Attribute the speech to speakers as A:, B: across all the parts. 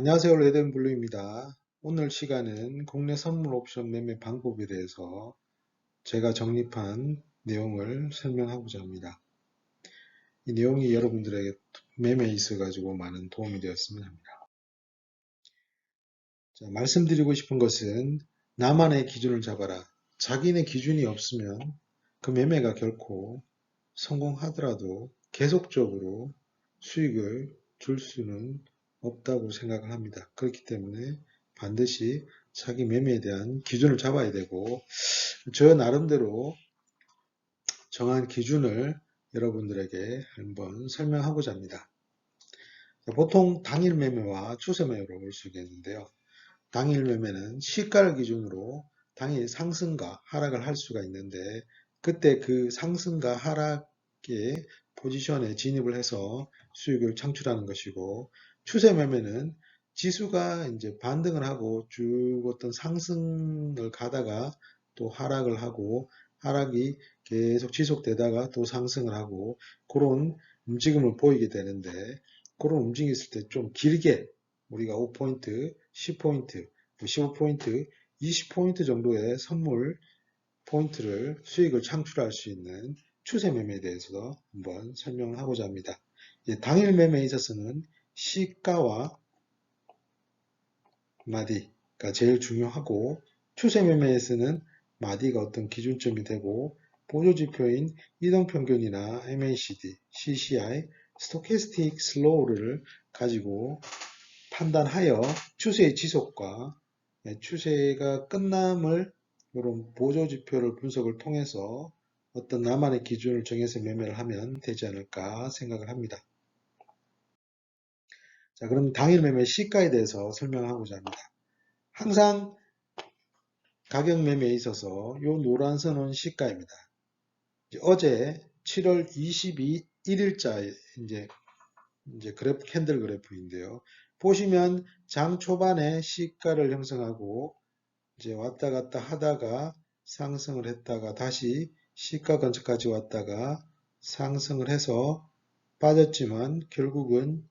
A: 안녕하세요. 레드블루입니다. 오늘 시간은 국내 선물 옵션 매매 방법에 대해서 제가 정립한 내용을 설명하고자 합니다. 이 내용이 여러분들에게 매매에 있어 가지고 많은 도움이 되었으면 합니다. 자, 말씀드리고 싶은 것은 나만의 기준을 잡아라. 자기네 기준이 없으면 그 매매가 결코 성공하더라도 계속적으로 수익을 줄 수는 없다고 생각을 합니다. 그렇기 때문에 반드시 자기 매매에 대한 기준을 잡아야 되고 저 나름대로 정한 기준을 여러분들에게 한번 설명하고자 합니다. 보통 당일 매매와 추세 매매로 볼 수 있겠는데요. 당일 매매는 시가를 기준으로 당일 상승과 하락을 할 수가 있는데 그때 그 상승과 하락의 포지션에 진입을 해서 수익을 창출하는 것이고 추세 매매는 지수가 이제 반등을 하고 쭉 어떤 상승을 가다가 또 하락을 하고 하락이 계속 지속되다가 또 상승을 하고 그런 움직임을 보이게 되는데 그런 움직임이 있을 때 좀 길게 우리가 5포인트, 10포인트, 15포인트, 20포인트 정도의 선물 포인트를 수익을 창출할 수 있는 추세 매매에 대해서 한번 설명을 하고자 합니다. 당일 매매에 있어서는 시가와 마디가 제일 중요하고 추세 매매에서는 마디가 어떤 기준점이 되고 보조지표인 이동평균이나 MACD, CCI, 스토캐스틱 슬로우를 가지고 판단하여 추세의 지속과 추세가 끝남을 이런 보조지표를 분석을 통해서 어떤 나만의 기준을 정해서 매매를 하면 되지 않을까 생각을 합니다. 자, 그럼 당일 매매 시가에 대해서 설명하고자 합니다. 항상 가격 매매에 있어서 이 노란 선은 시가입니다. 어제 7월 22 1일자 이제 이제 그래프 캔들 그래프인데요. 보시면 장 초반에 시가를 형성하고 이제 왔다 갔다 하다가 상승을 했다가 다시 시가 근처까지 왔다가 상승을 해서 빠졌지만 결국은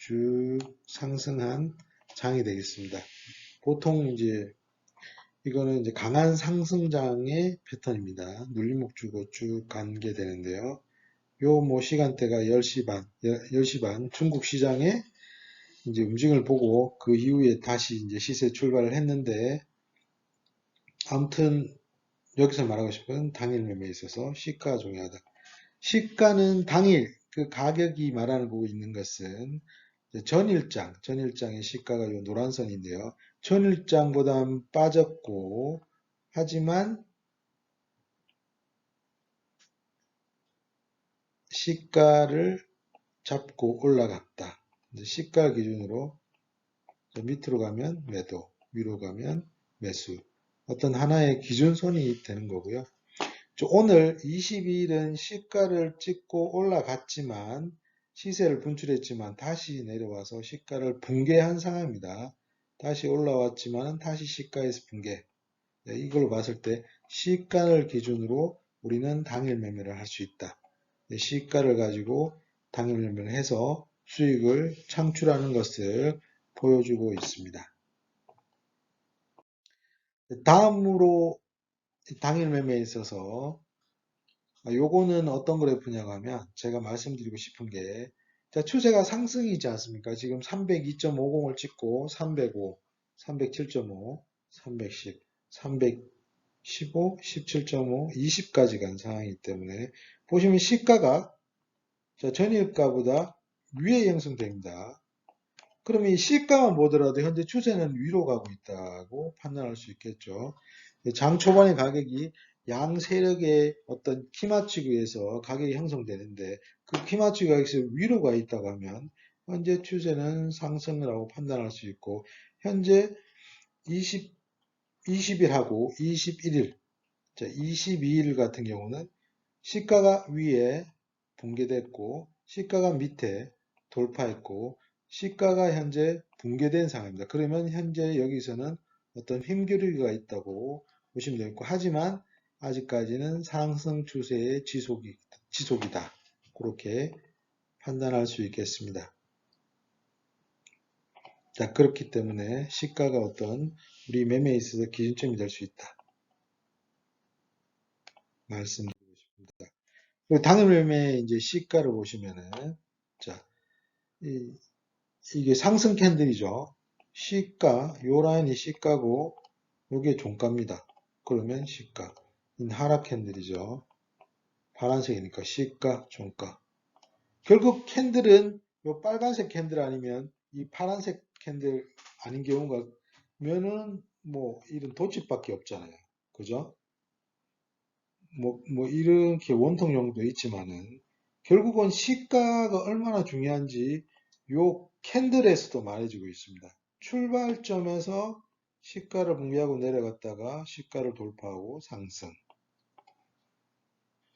A: 쭉 상승한 장이 되겠습니다. 보통 이제 이거는 이제 강한 상승장의 패턴입니다. 눌림목 주고 쭉 간 게 되는데요. 요 뭐 시간대가 10시 반, 10시 반 중국 시장에 이제 움직임을 보고 그 이후에 다시 이제 시세 출발을 했는데 아무튼 여기서 말하고 싶은 당일 매매에 있어서 시가가 중요하다. 시가는 당일 그 가격이 말하고 있는 것은 전일장, 전일장의 시가가 이 노란선인데요. 전일장보다 빠졌고 하지만 시가를 잡고 올라갔다. 시가 기준으로 밑으로 가면 매도, 위로 가면 매수. 어떤 하나의 기준선이 되는 거고요. 오늘 22일은 시가를 찍고 올라갔지만 시세를 분출했지만 다시 내려와서 시가를 붕괴한 상황입니다. 다시 올라왔지만 다시 시가에서 붕괴. 네, 이걸 봤을 때 시가를 기준으로 우리는 당일 매매를 할 수 있다. 네, 시가를 가지고 당일 매매를 해서 수익을 창출하는 것을 보여주고 있습니다. 다음으로 당일 매매에 있어서 아, 요거는 어떤 그래프냐고 하면 제가 말씀드리고 싶은 게 자, 추세가 상승이지 않습니까? 지금 302.50을 찍고 305, 307.5, 310, 315, 17.5, 20까지 간 상황이기 때문에 보시면 시가가 자, 전일가보다 위에 형성됩니다. 그러면 이 시가만 보더라도 현재 추세는 위로 가고 있다고 판단할 수 있겠죠. 장 초반의 가격이 양 세력의 어떤 키 맞추기 위해서 가격이 형성되는데 그 키 맞추기 가격에서 위로 가 있다고 하면 현재 추세는 상승을 하고 판단할 수 있고 현재 20, 20일하고 21일 자 22일 같은 경우는 시가가 위에 붕괴됐고 시가가 밑에 돌파했고 시가가 현재 붕괴된 상황입니다. 그러면 현재 여기서는 어떤 힘겨루기가 있다고 보시면 되겠고 하지만 아직까지는 상승 추세의 지속이, 지속이다. 그렇게 판단할 수 있겠습니다. 자, 그렇기 때문에 시가가 어떤 우리 매매에 있어서 기준점이 될 수 있다. 말씀드리고 싶습니다. 당일 매매의 이제 시가를 보시면은, 자, 이, 이게 상승 캔들이죠. 시가, 요 라인이 시가고, 요게 종가입니다. 그러면 시가. 이 하락 캔들이죠. 파란색이니까 시가, 종가. 결국 캔들은 요 빨간색 캔들 아니면 이 파란색 캔들 아닌 경우가 면은 뭐 이런 도집밖에 없잖아요. 그죠? 뭐, 뭐 이렇게 원통용도 있지만은 결국은 시가가 얼마나 중요한지 요 캔들에서도 말해주고 있습니다. 출발점에서 시가를 붕괴하고 내려갔다가 시가를 돌파하고 상승.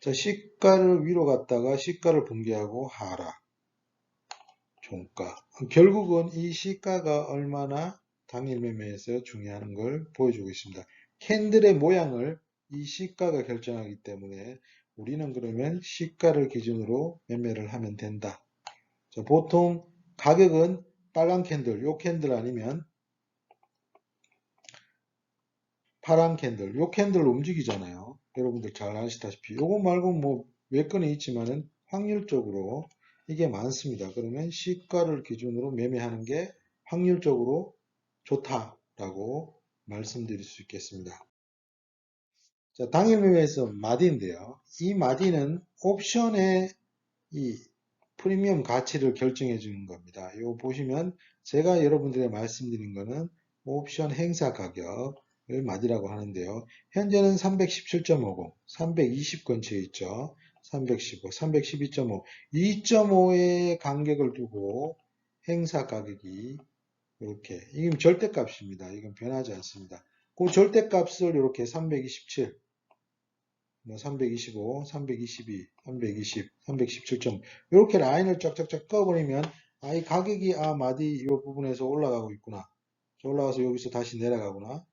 A: 자, 시가를 위로 갔다가 시가를 붕괴하고 하락. 종가. 결국은 이 시가가 얼마나 당일 매매에서 중요한 걸 보여주고 있습니다. 캔들의 모양을 이 시가가 결정하기 때문에 우리는 그러면 시가를 기준으로 매매를 하면 된다. 자, 보통 가격은 빨간 캔들, 요 캔들 아니면 파란 캔들, 요 캔들 움직이잖아요. 여러분들 잘 아시다시피 요거 말고 뭐몇 건이 있지만은 확률적으로 이게 많습니다. 그러면 시가를 기준으로 매매하는 게 확률적으로 좋다라고 말씀드릴 수 있겠습니다. 자, 당일 매매에서 마디인데요. 이 마디는 옵션의 이 프리미엄 가치를 결정해 주는 겁니다. 이거 보시면 제가 여러분들에 말씀드린 거는 옵션 행사 가격 을 마디라고 하는데요. 현재는 317.50, 320 근처에 있죠. 315, 312.5, 2.5의 간격을 두고 행사 가격이 이렇게 이건 절대값입니다. 이건 변하지 않습니다. 그 절대값을 이렇게 327, 뭐 325, 322, 320, 317점 이렇게 라인을 쫙쫙쫙 꺼버리면 아, 이 가격이 아 마디 이 부분에서 올라가고 있구나. 올라가서 여기서 다시 내려가구나.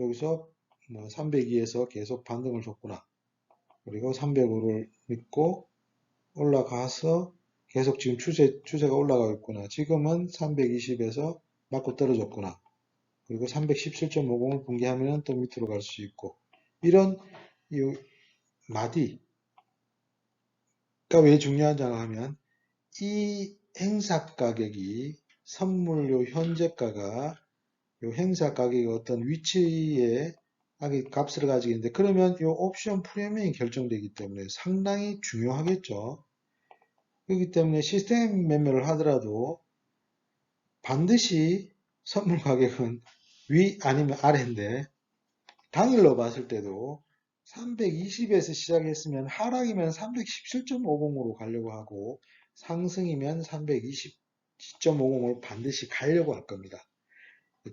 A: 여기서 뭐 302에서 계속 반등을 줬구나. 그리고 305를 믿고 올라가서 계속 지금 추세, 추세가 올라가고 있구나. 지금은 320에서 맞고 떨어졌구나. 그리고 317.50을 붕괴하면 또 밑으로 갈 수 있고 이런 이 마디가 왜 중요하냐 하면 이 행사 가격이 선물료 현재가가 요 행사 가격이 어떤 위치에 값을 가지고 있는데 그러면 이 옵션 프리미엄이 결정되기 때문에 상당히 중요하겠죠. 그렇기 때문에 시스템 매매를 하더라도 반드시 선물 가격은 위 아니면 아래인데 당일로 봤을 때도 320에서 시작했으면 하락이면 317.50으로 가려고 하고 상승이면 320.50을 반드시 가려고 할 겁니다.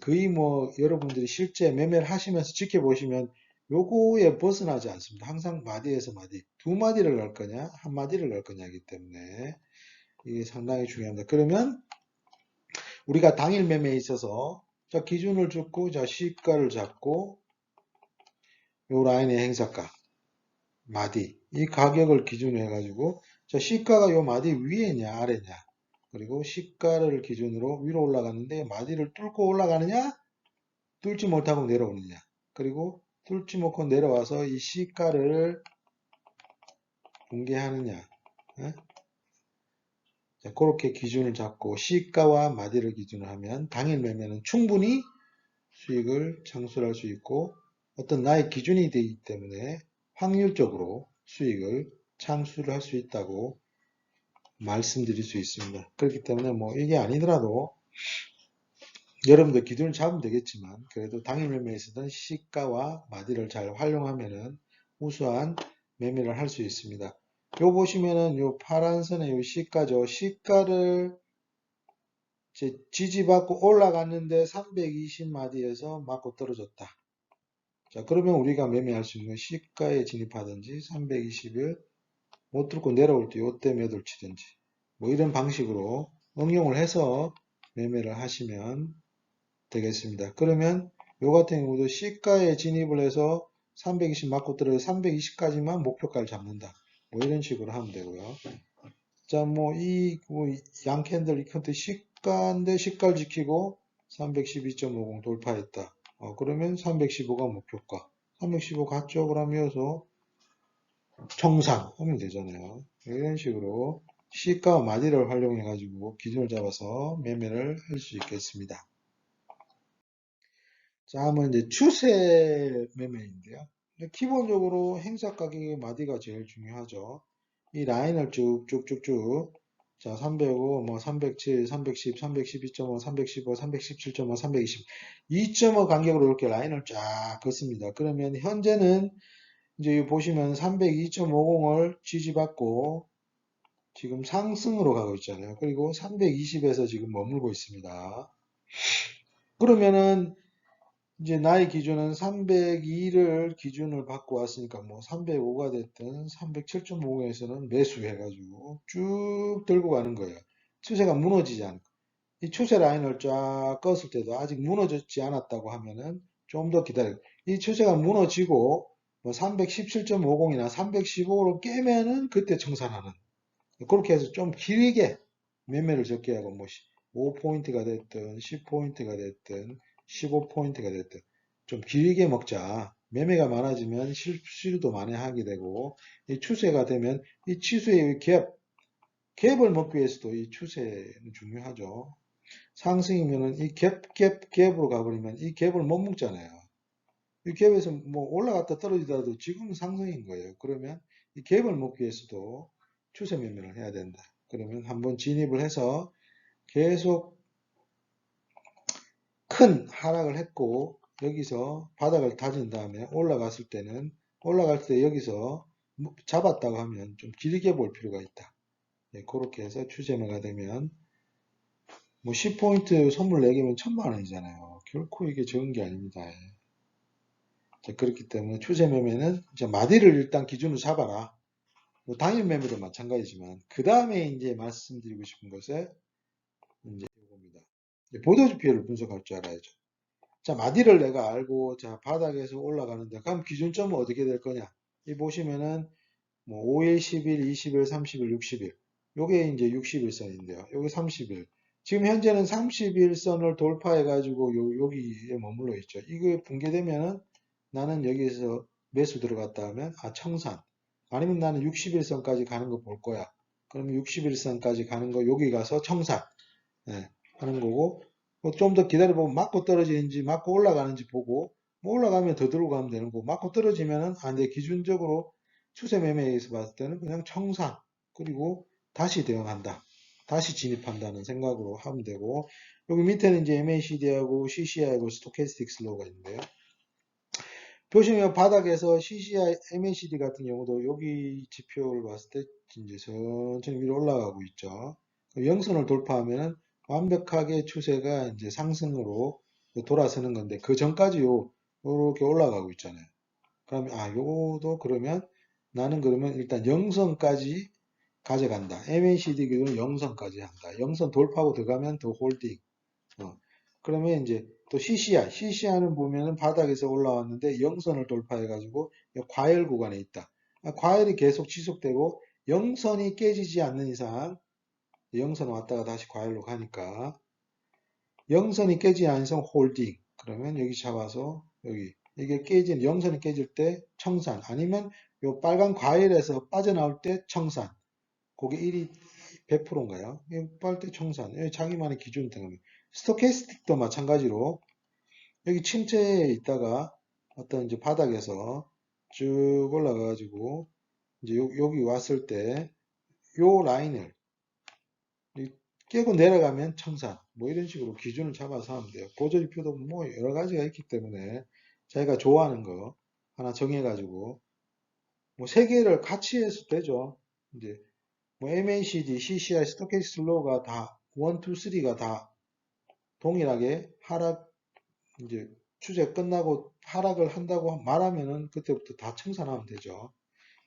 A: 거의 뭐 여러분들이 실제 매매를 하시면서 지켜보시면 요거에 벗어나지 않습니다. 항상 마디에서 마디. 두 마디를 갈 거냐, 한 마디를 갈 거냐기 때문에 이게 상당히 중요합니다. 그러면 우리가 당일 매매에 있어서 자 기준을 잡고 자 시가를 잡고 요 라인의 행사가 마디 이 가격을 기준으로 해가지고 자 시가가 요 마디 위에냐 아래냐 그리고 시가를 기준으로 위로 올라갔는데 마디를 뚫고 올라가느냐? 뚫지 못하고 내려오느냐? 그리고 뚫지 못하고 내려와서 이 시가를 붕괴하느냐? 네? 자, 그렇게 기준을 잡고 시가와 마디를 기준으로 하면 당일 매매는 충분히 수익을 창출할 수 있고 어떤 나의 기준이 되기 때문에 확률적으로 수익을 창출할 수 있다고 말씀드릴 수 있습니다. 그렇기 때문에 뭐 이게 아니더라도 여러분들 기준을 잡으면 되겠지만 그래도 당일 매매에서는 시가와 마디를 잘 활용하면은 우수한 매매를 할 수 있습니다. 요 보시면은 요 파란 선의 요 시가죠. 시가를 지지받고 올라갔는데 320마디에서 맞고 떨어졌다. 자 그러면 우리가 매매할 수 있는 시가에 진입하든지 321 못 뚫고 내려올 때 요때 매도를 치든지 뭐 이런 방식으로 응용을 해서 매매를 하시면 되겠습니다. 그러면 요 같은 경우도 시가에 진입을 해서 320 맞고 들어서 320까지만 목표가를 잡는다. 뭐 이런 식으로 하면 되고요. 자, 뭐이뭐양 캔들 이 컨트 시가 시가인데 시가를 지키고 312.50 돌파했다. 어, 그러면 315가 목표가. 315 갔죠? 이어서 청산 하면 되잖아요. 이런 식으로 시가와 마디를 활용해 가지고 기준을 잡아서 매매를 할 수 있겠습니다. 자, 한번 이제 추세 매매인데요. 기본적으로 행사 가격의 마디가 제일 중요하죠. 이 라인을 쭉쭉쭉쭉 자, 305, 뭐 307, 310, 312.5, 315, 317.5, 320 2.5 간격으로 이렇게 라인을 쫙 긋습니다. 그러면 현재는 이제 보시면 302.50을 지지받고 지금 상승으로 가고 있잖아요. 그리고 320에서 지금 머물고 있습니다. 그러면은 이제 나의 기준은 302를 기준을 받고 왔으니까 뭐 305가 됐든 307.50에서는 매수해가지고 쭉 들고 가는 거예요. 추세가 무너지지 않고 이 추세 라인을 쫙 껐을 때도 아직 무너졌지 않았다고 하면은 좀 더 기다려. 이 추세가 무너지고 뭐 317.50이나 315로 깨면은 그때 청산하는. 그렇게 해서 좀 길게 매매를 적게 하고 뭐 5포인트가 됐든 10포인트가 됐든 15포인트가 됐든 좀 길게 먹자. 매매가 많아지면 실수도 많이 하게 되고 이 추세가 되면 이 치수의 갭, 갭을 먹기 위해서도 이 추세는 중요하죠. 상승이면은 이 갭, 갭, 갭으로 가버리면 이 갭을 못 먹잖아요. 이 갭에서 뭐 올라갔다 떨어지더라도 지금은 상승인 거예요. 그러면 이 갭을 먹기 위해서도 추세 매매를 해야 된다. 그러면 한번 진입을 해서 계속 큰 하락을 했고 여기서 바닥을 다진 다음에 올라갔을 때는 올라갈 때 여기서 잡았다고 하면 좀 길게 볼 필요가 있다. 네, 그렇게 해서 추세매가 되면 뭐 10포인트 선물 4개면 천만 원이잖아요. 결코 이게 적은 게 아닙니다. 자, 그렇기 때문에 추세 매매는 이제 마디를 일단 기준으로 잡아라. 뭐 당일 매매도 마찬가지지만 그 다음에 이제 말씀드리고 싶은 것은 이제 이겁니다. 보도지표를 분석할 줄 알아야죠. 자, 마디를 내가 알고, 자, 바닥에서 올라가는데, 그럼 기준점은 어떻게 될 거냐? 이 보시면은, 뭐, 5일, 10일, 20일, 30일, 60일. 요게 이제 60일선인데요. 요게 30일. 지금 현재는 30일선을 돌파해가지고 요, 여기에 머물러 있죠. 이게 붕괴되면은 나는 여기에서 매수 들어갔다 하면, 아, 청산. 아니면 나는 60일선까지 가는 거 볼 거야. 그러면 60일선까지 가는 거 여기 가서 청산. 네. 하는 거고 뭐 좀 더 기다려보고 맞고 떨어지는지 맞고 올라가는지 보고 뭐 올라가면 더 들고 가면 되는 거고 맞고 떨어지면은 안돼 기준적으로 추세 매매에서 봤을 때는 그냥 청산 그리고 다시 대응한다 다시 진입한다는 생각으로 하면 되고 여기 밑에는 이제 MACD하고 CCI하고 스토캐스틱 슬로우가 있는데요 보시면 바닥에서 CCI, MACD 같은 경우도 여기 지표를 봤을 때 이제 천천히 위로 올라가고 있죠 영선을 돌파하면은 완벽하게 추세가 이제 상승으로 돌아서는 건데 그 전까지 요 요렇게 올라가고 있잖아요. 그러면 아 요도 그러면 나는 그러면 일단 영선까지 가져간다. MACD 기준은 영선까지 한다. 영선 돌파하고 들어가면 더 홀딩. 어. 그러면 이제 또 CCI, CCI는 보면은 바닥에서 올라왔는데 영선을 돌파해 가지고 과열 구간에 있다. 아, 과열이 계속 지속되고 영선이 깨지지 않는 이상 영선 왔다가 다시 과열로 가니까 영선이 깨지지 않은 이상 홀딩. 그러면 여기 잡아서 여기 이게 깨진 영선이 깨질 때 청산. 아니면 요 빨간 과일에서 빠져나올 때 청산. 그게 1이 100%인가요? 빠질 때 청산 여기 자기만의 기준 등급 스토캐스틱도 마찬가지로 여기 침체에 있다가 어떤 이제 바닥에서 쭉 올라가 가지고 이제 요, 여기 왔을 때 요 라인을 깨고 내려가면 청산 뭐 이런 식으로 기준을 잡아서 하면 돼요. 보조지표도 뭐 여러 가지가 있기 때문에 자기가 좋아하는 거 하나 정해가지고 뭐 세 개를 같이 해서 되죠. 이제 뭐 MACD, CCI, 스토캐스틱 슬로우가 다 1, 2, 3가 다 동일하게 하락 이제 추제 끝나고 하락을 한다고 말하면은 그때부터 다 청산하면 되죠.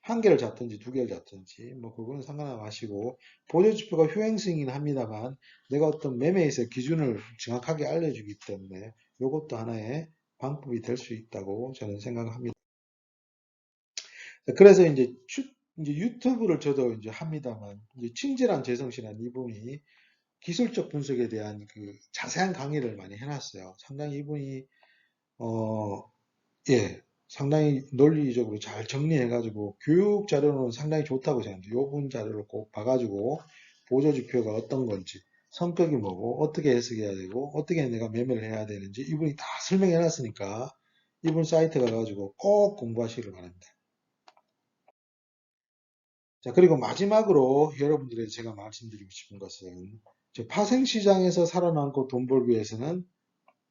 A: 한 개를 잡든지 두 개를 잡든지 뭐 그거는 상관하시고 보조 지표가 효행성이긴 합니다만 내가 어떤 매매에서 기준을 정확하게 알려주기 때문에 이것도 하나의 방법이 될 수 있다고 저는 생각합니다. 그래서 이제, 추, 이제 유튜브를 저도 이제 합니다만 이제 친절한 재성씨라는 이분이 기술적 분석에 대한 그 자세한 강의를 많이 해놨어요. 상당히 이분이 어, 예, 상당히 논리적으로 잘 정리해가지고 교육 자료는 상당히 좋다고 생각합니다. 요분 자료를 꼭 봐가지고 보조지표가 어떤 건지 성격이 뭐고 어떻게 해석해야 되고 어떻게 내가 매매를 해야 되는지 이분이 다 설명해 놨으니까 이분 사이트 가가지고 꼭 공부하시길 바랍니다. 자, 그리고 마지막으로 여러분들에게 제가 말씀드리고 싶은 것은 저 파생시장에서 살아남고 돈 벌기 위해서는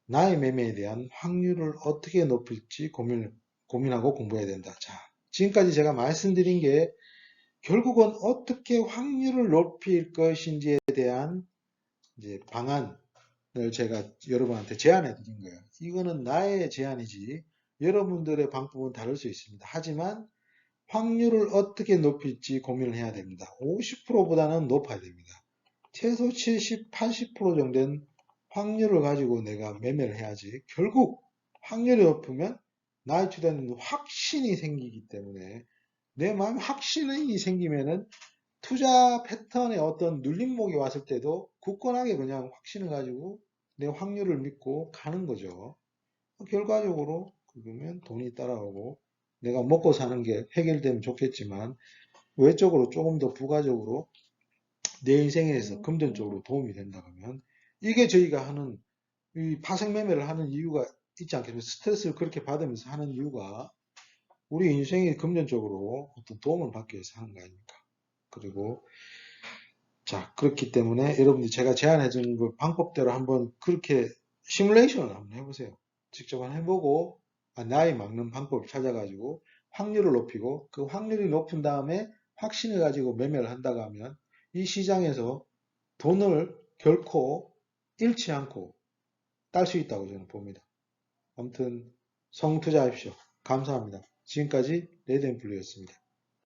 A: 나의 매매에 대한 확률을 어떻게 높일지 고민, 고민하고 공부해야 된다. 자, 지금까지 제가 말씀드린 게 결국은 어떻게 확률을 높일 것인지에 대한 이제 방안을 제가 여러분한테 제안해 드린 거예요. 이거는 나의 제안이지 여러분들의 방법은 다를 수 있습니다. 하지만 확률을 어떻게 높일지 고민을 해야 됩니다. 50%보다는 높아야 됩니다. 최소 70, 80% 정도 는 확률을 가지고 내가 매매를 해야지 결국 확률이 높으면 나의 주된 확신이 생기기 때문에 내 마음에 확신이 생기면은 투자 패턴에 어떤 눌림목이 왔을 때도 굳건하게 그냥 확신을 가지고 내 확률을 믿고 가는 거죠. 결과적으로 그러면 돈이 따라오고 내가 먹고 사는 게 해결되면 좋겠지만 외적으로 조금 더 부가적으로 내 인생에서 금전적으로 도움이 된다 그러면 이게 저희가 하는 이 파생 매매를 하는 이유가 있지 않겠습니까? 스트레스를 그렇게 받으면서 하는 이유가 우리 인생이 금전적으로 어떤 도움을 받기 위해서 하는 거 아닙니까? 그리고 자 그렇기 때문에 여러분들이 제가 제안해 준 그 방법대로 한번 그렇게 시뮬레이션을 한번 해보세요. 직접 한번 해보고 아, 나의 막는 방법을 찾아가지고 확률을 높이고 그 확률이 높은 다음에 확신을 가지고 매매를 한다고 하면 이 시장에서 돈을 결코 잃지 않고 딸 수 있다고 저는 봅니다. 아무튼 성투자하십시오. 감사합니다. 지금까지 레드앤블루였습니다.